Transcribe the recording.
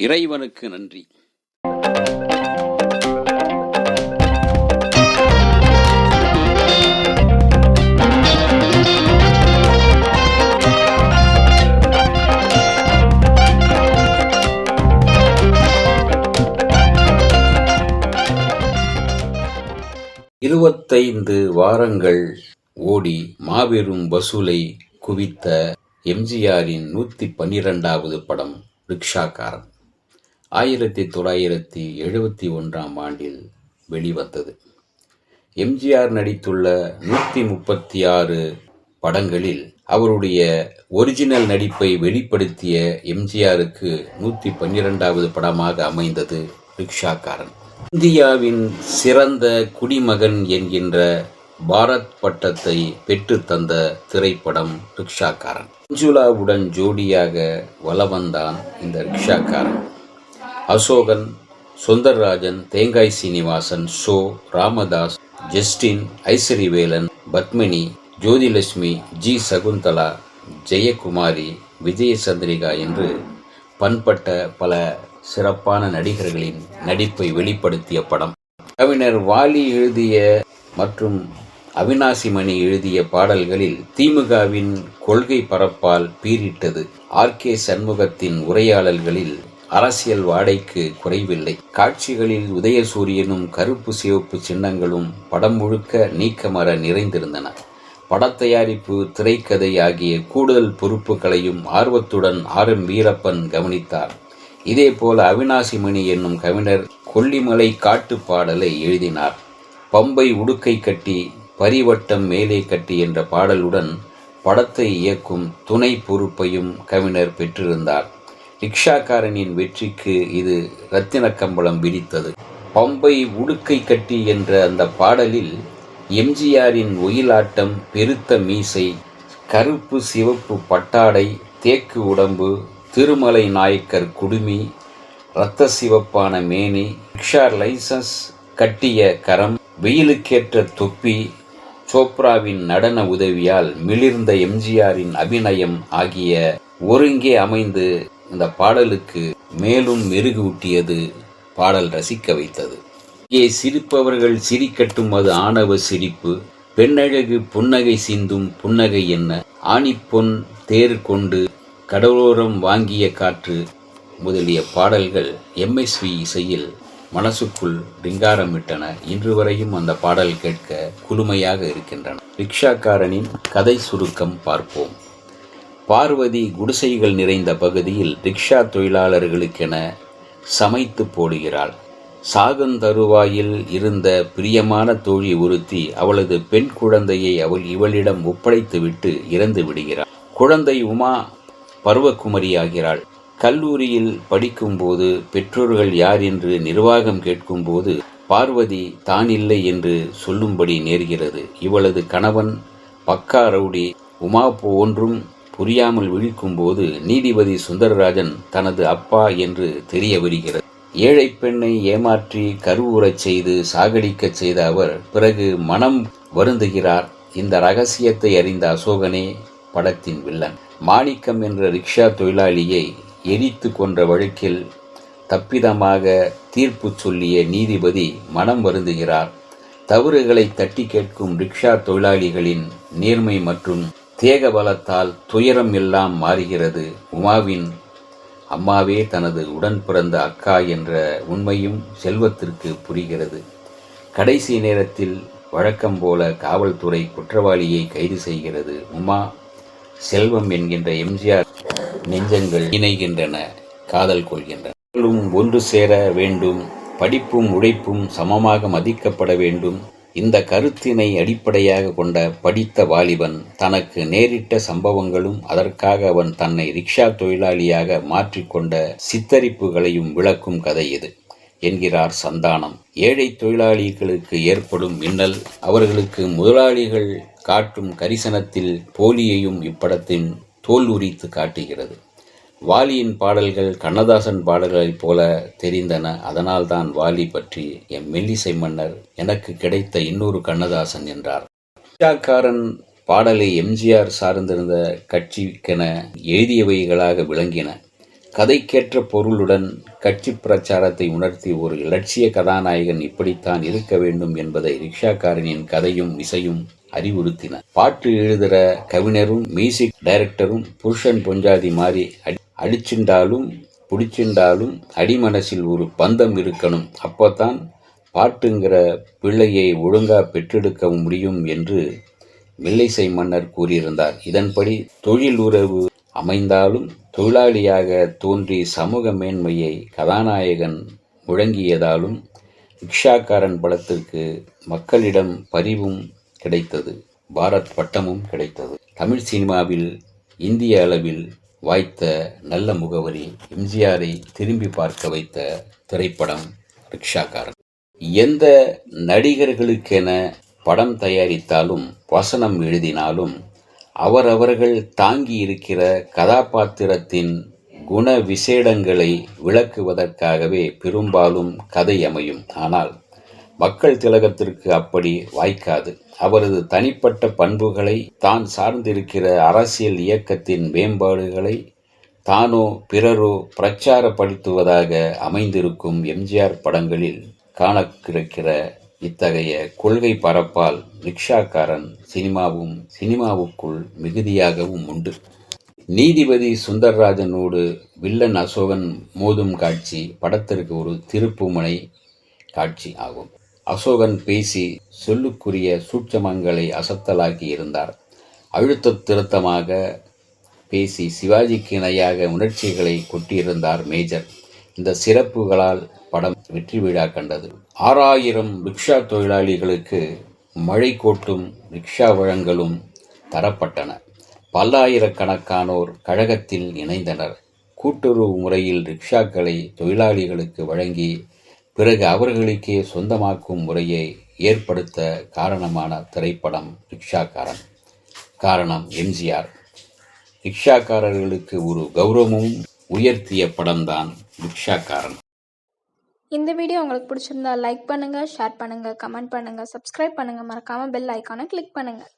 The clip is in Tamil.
இறைவனுக்கு நன்றி. இருபத்தைந்து வாரங்கள் ஓடி மாபெரும் வசூலை குவித்த எம்ஜிஆரின் நூற்றி பன்னிரெண்டாவது படம் ரிக்ஷாக்காரன். ஆயிரத்தி தொள்ளாயிரத்தி எழுபத்தி ஒன்றாம் ஆண்டில் வெளிவந்தது. எம்ஜிஆர் நடித்துள்ள நூற்றி முப்பத்தி ஆறு படங்களில் அவருடைய ஒரிஜினல் நடிப்பை வெளிப்படுத்திய எம்ஜிஆருக்கு நூற்றி பன்னிரெண்டாவது படமாக அமைந்தது ரிக்ஷாக்காரன். இந்தியாவின் சிறந்த குடிமகன் என்கின்ற பாரத் பட்டத்தை பெற்று தந்த திரைப்படம் ரிக்ஷாக்காரன். மஞ்சுளாவுடன் ஜோடியாக வலவந்தான் இந்த ரிக்ஷாக்காரன். அசோகன் சுந்தர்ராஜன் தேங்காய் சீனிவாசன் ஷோ ராமதாஸ் ஜஸ்டின் ஐஸ்வரிவேலன் பத்மினி ஜோதிலட்சுமி ஜி. சகுந்தலா ஜெயக்குமாரி விஜய சந்திரிகா என்று பண்பட்ட பல சிறப்பான நடிகர்களின் நடிப்பை வெளிப்படுத்திய படம். கவிஞர் வாலி எழுதிய மற்றும் அவினாசிமணி எழுதிய பாடல்களில் திமுகவின் கொள்கை பரப்பால் பீரிட்டது ஆர். கே. சண்முகத்தின் உரையாடல்களில் அரசியல் வாடைக்கு குறைவில்லை. காட்சிகளில் உதயசூரியனும் கருப்பு சிவப்பு சின்னங்களும் படம் முழுக்க நீக்கமர நிறைந்திருந்தன. படத்தயாரிப்பு திரைக்கதை ஆகிய கூடுதல் பொறுப்புகளையும் ஆர்வத்துடன் ஆர். எம். வீரப்பன் கவனித்தார். இதேபோல அவினாசிமணி என்னும் கவிஞர் கொல்லிமலை காட்டு பாடலை எழுதினார். பம்பை உடுக்கை கட்டி பரிவட்டம் மேலே கட்டி என்ற பாடலுடன் படத்தை இயக்கும் துணை பொறுப்பையும் கவிஞர் பெற்றிருந்தார். ரிக்ஷாக்காரனின் வெற்றிக்கு இது ரத்தின கம்பளம் விரித்தது. பம்பை உடுக்கை கட்டி என்ற அந்த பாடலில் எம்ஜிஆரின் ஒயிலாட்டம் பெருத்த மீசை கருப்பு சிவப்பு பட்டாடை தேக்கு உடம்பு திருமலை நாயக்கர் குடுமி இரத்த சிவப்பான மேனி ரிக்ஷா லைசன்ஸ் கட்டிய கரம் வெயிலுக்கேற்ற தொப்பி சோப்ராவின் நடன உதவியால் மிளிர்ந்த எம்ஜிஆரின் அபிநயம் ஆகிய ஒருங்கே அமைந்து இந்த பாடலுக்கு மேலும் மெருகூட்டியது பாடல் ரசிக்க வைத்தது. இங்கே சிரிப்பவர்கள் சிரிக்கட்டும் அது ஆணவ சிரிப்பு. பெண்ணழகு புன்னகை சிந்தும் புன்னகை என்ன? ஆணிப்பொன் தேர் கொண்டு கடலோரம் வாங்கிய காற்று. முதலிய பாடல்கள் எம்எஸ்வி இசையில் மனசுக்குள் ரிங்காரமிட்டன. இன்று வரையும் அந்த பாடல் கேட்க குளுமையாக இருக்கின்றன. ரிக்ஷாக்காரனின் கதை சுருக்கம் பார்ப்போம். பார்வதி குடிசைகள் நிறைந்த பகுதியில் ரிக்ஷா தொழிலாளர்களுக்கென சமைத்து போடுகிறாள். சாகந்தருவாயில் இருந்த பிரியமான தோழி ஒருத்தி அவளது பெண் குழந்தையை அவள் இவளிடம் ஒப்படைத்துவிட்டு இறந்து விடுகிறாள். குழந்தை உமா பருவக்குமரியாகிறாள். கல்லூரியில் படிக்கும்போது பெற்றோர்கள் யார் என்று நிர்வாகம் கேட்கும்போது பார்வதி தான் இல்லை என்று சொல்லும்படி நேர்கிறது. இவளது கணவன் பக்கா ரவுடி உமா போன்றும் புரியாமல் விழிக்கும்போது நீதிபதி சுந்தரராஜன் தனது அப்பா என்று தெரிய வருகிறது. ஏழை பெண்ணை ஏமாற்றி கருவுறச் செய்து சாகடிக்கச் செய்த அவர் பிறகு மனம் வருந்துகிறார். இந்த ரகசியத்தை அறிந்த அசோகனே படத்தின் வில்லன். மாணிக்கம் என்ற ரிக்ஷா தொழிலாளியை எரித்து கொன்ற வழக்கில் தப்பிதமாக தீர்ப்பு சொல்லிய நீதிபதி மனம் வருந்துகிறார். தவறுகளை தட்டி கேட்கும் ரிக்ஷா தொழிலாளிகளின் நேர்மை மற்றும் தேக பலத்தால் துயரம் எல்லாம் மாறுகிறது. உமாவின் அம்மாவே தனது உடன் பிறந்த அக்கா என்ற உண்மையும் செல்வத்திற்கு புரிகிறது. கடைசி நேரத்தில் வழக்கம் போல காவல்துறை குற்றவாளியை கைது செய்கிறது. உமா செல்வம் என்கின்ற எம்ஜிஆர் நெஞ்சங்கள் இணைகின்றன காதல் கொள்கின்றன. ஒன்று சேர வேண்டும் படிப்பும் உழைப்பும் சமமாக மதிக்கப்பட வேண்டும். இந்த கருத்தினை அடிப்படையாக கொண்ட படித்த வாலிபன் தனக்கு நேரிட்ட சம்பவங்களும் அதற்காக அவன் தன்னை ரிக்ஷா தொழிலாளியாக மாற்றிக்கொண்ட சித்தரிப்புகளையும் விளக்கும் கதை இது என்கிறார் சந்தானம். ஏழை தொழிலாளிகளுக்கு ஏற்படும் மின்னல் அவர்களுக்கு முதலாளிகள் காட்டும் கரிசனத்தில் போலியையும் இப்படத்தின் தோல் உரித்து காட்டுகிறது. வாலியின் பாடல்கள் கண்ணதாசன் பாடல்களைப் போல தெரிந்தன. அதனால்தான் வாலி பற்றி எம் மெல்லிசை மன்னர் எனக்கு கிடைத்த இன்னொரு கண்ணதாசன் என்றார். ரிக்ஷாக்காரன் பாடலை எம்ஜிஆர் சார்ந்திருந்த கட்சிக்கென எழுதியவைகளாக விளங்கின. கதைக்கேற்ற பொருளுடன் கட்சி பிரச்சாரத்தை உணர்த்தி ஒரு இலட்சிய கதாநாயகன் இப்படித்தான் இருக்க வேண்டும் என்பதை ரிக்ஷாக்காரனின் கதையும் இசையும் அறிவுறுத்தின. பாட்டு எழுதுகிற கவிஞரும் மியூசிக் டைரக்டரும் புருஷன் பொஞ்சாதி மாதிரி அடிச்சுண்டாலும் பிடிச்சின்றாலும் அடிமனசில் ஒரு பந்தம் இருக்கணும். அப்போதான் பாட்டுங்கிற பிள்ளையை ஒழுங்கா பெற்றெடுக்க முடியும் என்று மில்லைசை மன்னர் கூறியிருந்தார். இதன்படி தொழில் உறவு அமைந்தாலும் தொழிலாளியாக தோன்றி சமூக மேன்மையை கதாநாயகன் முழங்கியதாலும் ரிக்ஷாக்காரன் படத்திற்கு மக்களிடம் பரிவும் கிடைத்தது. பாரத் பட்டமும் கிடைத்தது. தமிழ் சினிமாவில் இந்திய அளவில் வாய்த்த நல்ல முகவரி எம்ஜிஆரை திரும்பி பார்க்க வைத்த திரைப்படம் ரிக்ஷாக்காரன். எந்த நடிகர்களுக்கென படம் தயாரித்தாலும் வசனம் எழுதினாலும் அவரவர்கள் தாங்கி இருக்கிற கதாபாத்திரத்தின் குண விசேடங்களை விளக்குவதற்காகவே பெரும்பாலும் கதை அமையும். ஆனால் மக்கள் திலகத்திற்கு அப்படி வாய்க்காது. அவரது தனிப்பட்ட பண்புகளை தான் சார்ந்திருக்கிற அரசியல் இயக்கத்தின் மேம்பாடுகளை தானோ பிறரோ பிரச்சாரப்படுத்துவதாக அமைந்திருக்கும் எம்ஜிஆர் படங்களில் காண கிடைக்கிற இத்தகைய கொள்கை பரப்பால் ரிக்ஷாக்காரன் சினிமாவும் சினிமாவுக்குள் மிகுதியாகவும் உண்டு. நீதிபதி சுந்தர்ராஜனோடு வில்லன் அசோகன் மோதும் காட்சி படத்திற்கு ஒரு திருப்புமனை காட்சி ஆகும். அசோகன் பேசி சொல்லுக்குரிய சூட்சமங்களை அசத்தலாக்கி இருந்தார். அழுத்த திருத்தமாக பேசி சிவாஜிக்கு இணையாக உணர்ச்சிகளை கொட்டியிருந்தார் மேஜர். இந்த சிறப்புகளால் படம் வெற்றி விழா கண்டது. ஆறாயிரம் ரிக்ஷா தொழிலாளிகளுக்கு மழை கோட்டும் ரிக்ஷா வழங்கலும் தரப்பட்டன. பல்லாயிரக்கணக்கானோர் கழகத்தில் இணைந்தனர். கூட்டுறவு முறையில் ரிக்ஷாக்களை தொழிலாளிகளுக்கு வழங்கி பிறகு அவர்களுக்கே சொந்தமாக்கும் முறையை ஏற்படுத்த காரணமான திரைப்படம் ரிக்ஷாக்காரன். காரணம் எம்ஜிஆர். ரிக்ஷாக்காரர்களுக்கு ஒரு கௌரவமும் உயர்த்திய படம்தான் ரிக்ஷாக்காரன். இந்த வீடியோ உங்களுக்கு பிடிச்சிருந்தா லைக் பண்ணுங்கள் ஷேர் பண்ணுங்கள் கமெண்ட் பண்ணுங்கள் சப்ஸ்கிரைப் பண்ணுங்கள் மறக்காமல் பெல் ஐக்கானை கிளிக் பண்ணுங்கள்